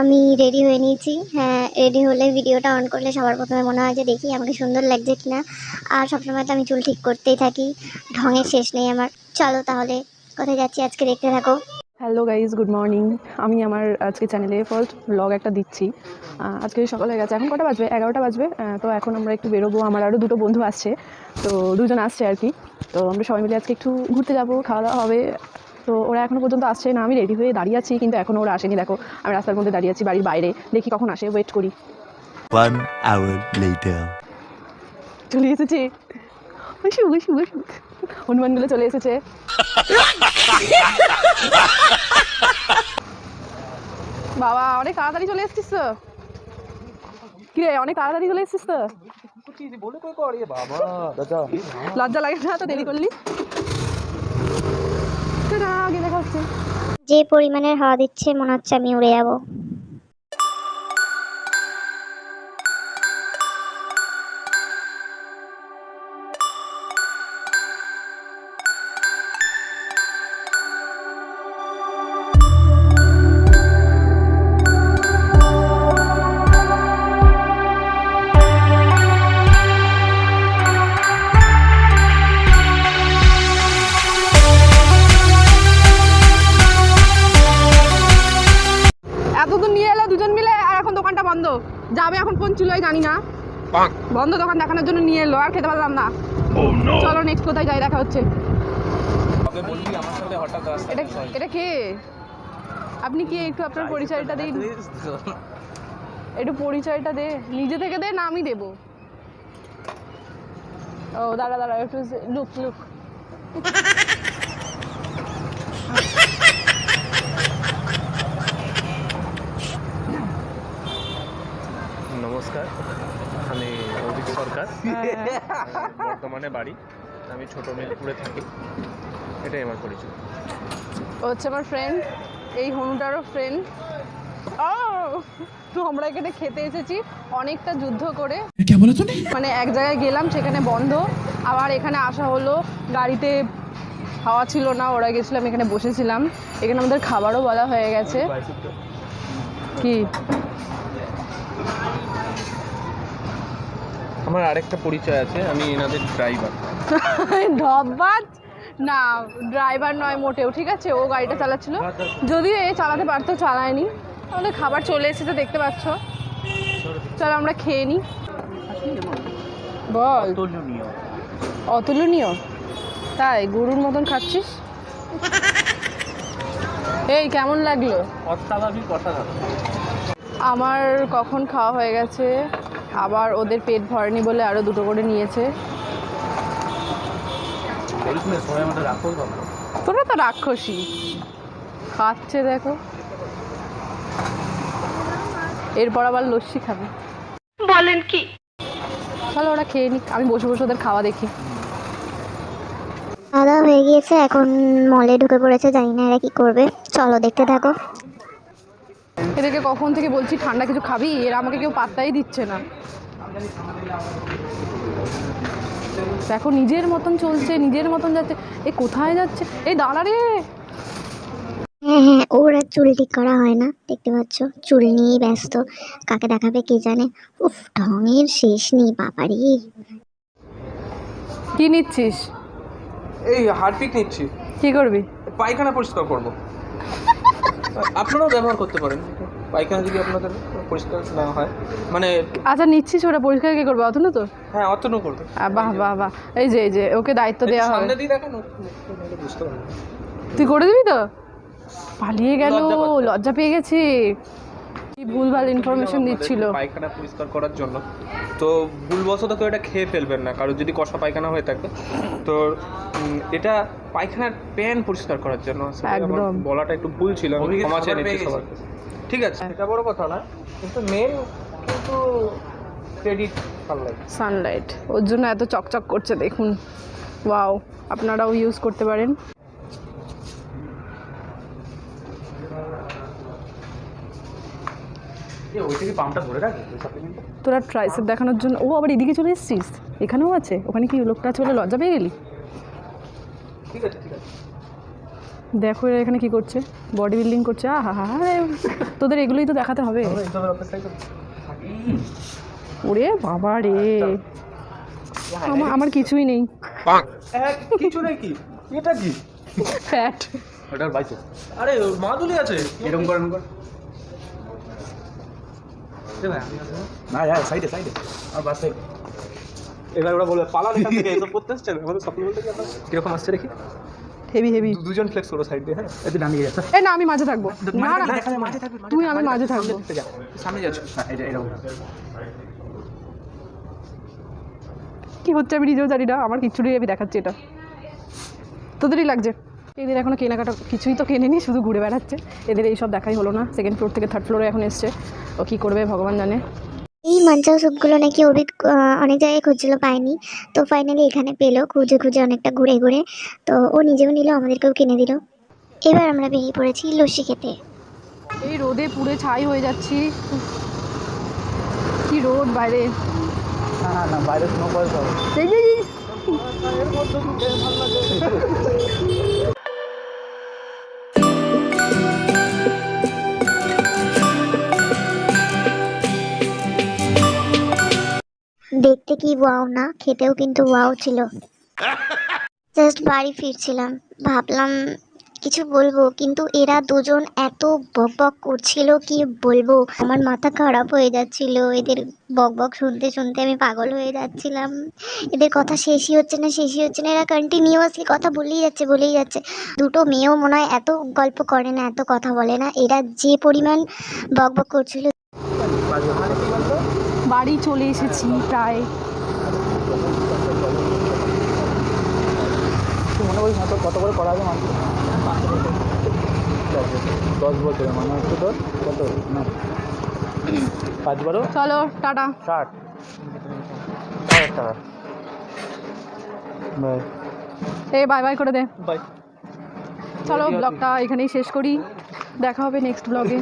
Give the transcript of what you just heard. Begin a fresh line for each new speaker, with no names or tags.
আমি রেডি হয়ে নিয়েছি। হ্যাঁ রেডি হলে ভিডিওটা অন করলে সবার প্রথমে মনে হয় যে দেখি আমাকে সুন্দর লাগছে কিনা। আর সবসময় তো আমি চুল ঠিক করতেই থাকি। ঢঙের শেষ নেই আমার। চলো তাহলে, কোথায় যাচ্ছি আজকে দেখতে থাকো।
হ্যালো গাইজ গুড মর্নিং আমি আমার আজকে চ্যানেলে ফার্স্ট ব্লগ একটা দিচ্ছি। আজকে সকাল হয়ে গেছে, এখন কটা বাজবে? এগারোটা বাজবে। তো এখন আমরা একটু বেরোবো। আমার আরও দুটো বন্ধু আসছে। তো দুজন আসছে আর কি। তো আমরা সবাই মিলে আজকে একটু ঘুরতে যাব খাওয়া দাওয়া হবে। তো ওরা এখনও পর্যন্ত আসছে না। আমি রেডি হয়ে দাঁড়িয়ে আছি কিন্তু এখনও ওরা আসেনি। দেখো আমি রাস্তার মধ্যে দাঁড়িয়ে আছি বাড়ির বাইরে। দেখি কখন আসে ওয়েট করি।
One hour later.
চলে এসেছে। বসু বসু বসু হনুমানগুলো চলে এসেছে। বাবা অনেক তাড়াতাড়ি চলে এসেছিস তো। কিরে অনেক তাড়াতাড়ি চলে এসেছিস তো। লজ্জা লাগে না তো দেরি করলি টাটা, আগে দেখা হচ্ছে
যে পরিমাণের হাওয়া দিচ্ছে মনে হচ্ছে আমি উড়ে যাব।
যাবে এখন কোন চুলোয় জানি না। বন্ধ দোকান দেখানোর জন্য নিয়ে এলো আর খেতে পারলাম না। চলো নেক্সট কোথায় যাই দেখা হচ্ছে। এটা এটা কে? আপনি কি? একটু আপনার পরিচয়টা দিন। একটু পরিচয়টা দে। নিজে থেকে দে না আমি দেবো। ও দাঁড়া দাঁড়া একটু লুক লুক
নমস্কার। আমি অভিক সরকার। বর্তমানে বাড়ি। আমি ছোট মেদিনীপুরে থাকি। এটাই আমার পরিচয়।
ও হচ্ছে আমার ফ্রেন্ড এই হনুটারও ফ্রেন্ড ও! তো আমরা এখানে খেতে এসেছি অনেকটা যুদ্ধ করে। মানে এক জায়গায় গেলাম সেখানে বন্ধ। আবার এখানে আসা হলো। গাড়িতে হাওয়া ছিল না ওরা গেছিলাম এখানে বসেছিলাম। এখানে আমাদের খাবারও বলা হয়ে গেছে। কি?
আমার আরেকটা পরিচয় আছে আমি এনাদের ড্রাইভার
ঢব্বাজ না ড্রাইভার নয় মোটেও ঠিক আছে? ও গাড়িটা চালাচ্ছিল। যদিও এ চালাতে পারতো চালায়নি। আমাদের খাবার চলে এসেছে দেখতে পাচ্ছ। চলো আমরা খেয়ে নিই বল। অতুলনীয়? তাই গরুর মতন খাচ্ছিস? এই কেমন লাগল?
অস্বাভাবিক অসাধারণ।
আমার কখন খাওয়া হয়ে গেছে আবার ওদের পেট ভরেনি বলে আরও দুটো করে নিয়েছে। তোরা তো রাক্ষসী। খাচ্ছে দেখো। এরপর আবার লস্যি খাবে। বলেন কি? চলো ওরা খেয়ে নিক আমি বসে বসে ওদের খাওয়া দেখি।
খাওয়া দাওয়া হয়ে গিয়েছে এখন মলে ঢুকে পড়েছে জানি না এরা কি করবে। চলো দেখতে থাকো।
এদেরকে কখন থেকে বলছি ঠান্ডা কিছু খাবি? এরা আমাকে কেউ পাত্তাই দিচ্ছে না। দেখো নিজের মতন চলছে নিজের মতন যাচ্ছে। এ কোথায় যাচ্ছে? এই দাঁড়া রে!
হ্যাঁ হ্যাঁ ওর আর চুল ঠিক করা হয় না দেখতে পাচ্ছ? চুল নিয়েই ব্যস্ত। কাকে দেখাবে কে জানে? উফ ঢঙের শেষ নেই বাবারে।
কি নিচ্ছিস?
এই হারপিক নিচ্ছি।
কি করবি?
পায়খানা পরিষ্কার করব। আপনারাও ব্যবহার করতে পারেন। পায়খানা যদি আপনাদের পরিষ্কার না হয়। মানে
আচ্ছা নিচ্ছিস ওটা পরিষ্কার কে করবে? অত না তো?
হ্যাঁ অতনও করবে।
বাহ বাহ বাহ। এই যে এই যে ওকে দায়িত্ব দেওয়া হবে
সামনে দিয়ে দেখেন বুঝতে পারবেন
তুই করে দিবি তো? পালিয়ে গেল।
লজ্জা
পেয়ে গেছি। কি ভুলভাল ইনফরমেশন দিচ্ছিল।
পায়খানা পরিষ্কার করার জন্য। তো ভুলবশত কেউ এটা খেয়ে ফেলবেন না। কারও যদি কষা পায়খানা হয়ে থাকে। তো এটা পায়খানার প্যান পরিষ্কার করার জন্য। বলাটা একটু ভুল ছিল আমি ক্ষমা চেয়ে নিচ্ছি সবার ঠিক আছে। এটা বড় কথা না কিন্তু মেন কিন্তু ক্রেডিট সানলাইট
সানলাইট ওর জন্য এত চকচক করছে দেখুন। ওয়াও আপনারাও ইউজ করতে পারেন। তোরা ট্রাইসেপ দেখানোর জন্য ও আবার এদিকে চলে এসেছিস? এখানেও আছে? ওখানে কি লোকটা চলে লজ্জা পেয়ে গেলি?
ঠিক আছে ঠিক আছে।
দেখো এরা এখানে কি করছে। বডি বিল্ডিং করছে। আহা হা তোদের এগুলোই তো দেখাতে হবে। ওরে বাবা রে। আমার আমার কিছুই নেই।
কিছু নেই কি? এটা কি?
ফ্যাট।
ওটার বাইসে
আরে মাদুলি আছে।
এরকম করেন কর। না হ্যাঁ সাইডে সাইডে। আর বাসে।
এবার ওরা বলবে পালা এখান থেকে এসব করতে আসছেন? আমাদের স্বপ্ন বলতে কি কীরকম আসছে দেখি?
হেভি হেভি
দুজন ফ্লেক্স করো সাইড দিয়ে হ্যাঁ?
একটু ডান দিকে যাচ্ছে।
এ না আমি মাঝে থাকব। না না।
মাঝে থাকবে
তুই আমি মাঝে থাকব।
সামনে যাচ্ছ
হ্যাঁ এটা এরকম
কি হচ্ছে আমি নিজেও জানি না। আমার কিচ্ছুটাই আমি দেখাচ্ছি এটা। তোদেরই লাগছে। এদের এখনও কেনাকাটা কিছুই তো কেনেনি শুধু ঘুরে বেড়াচ্ছে। এদের এইসব দেখাই হলো না। সেকেন্ড ফ্লোর থেকে থার্ড ফ্লোরে এখন এসছে। ও কী করবে ভগবান জানে।
এই মাঞ্চাও স্যুপগুলো নাকি অভিক অনেক জায়গায় খুঁজছিল পায়নি। তো ফাইনালি এখানে পেল খুঁজে খুঁজে অনেকটা ঘুরে ঘুরে। তো ও নিজেও নিল আমাদেরকেও কিনে দিল। এবার আমরা বেরিয়ে পড়েছি লস্যি খেতে।
এই রোদে পুড়ে ছাই হয়ে যাচ্ছি। কি রোদ বাইরে।
না না বাইরে স্নো
দেখতে কি ওয়াও না? খেতেও কিন্তু ওয়াও ছিল। জাস্ট বাড়ি ফিরছিলাম। ভাবলাম কিছু বলব, কিন্তু এরা দুজন এত বক বক করছিল কি বলব? আমার মাথা খারাপ হয়ে যাচ্ছিল। এদের বক বক শুনতে শুনতে আমি পাগল হয়ে যাচ্ছিলাম। এদের কথা শেষই হচ্ছে না, শেষই হচ্ছে না। এরা কন্টিনিউয়াসলি কথা বলেই যাচ্ছে বলেই যাচ্ছে। দুটো মেয়েও মনে হয় এত গল্প করে না, এত কথা বলে না। এরা যে পরিমাণ বক বক করছিল
বাড়ি চলে এসেছি প্রায়।
মনে করিস না তোর কত করে করা আছে মাত্র দশ বছরে মানে হচ্ছে তোর কত? না পাঁচ বারো?
চলো টাটা।
ষাট। হাজার টাকা বাই।
এই বাই বাই করে দে।
বাই।
চলো ব্লগটা এখানেই শেষ করি। দেখা হবে নেক্সট ব্লগে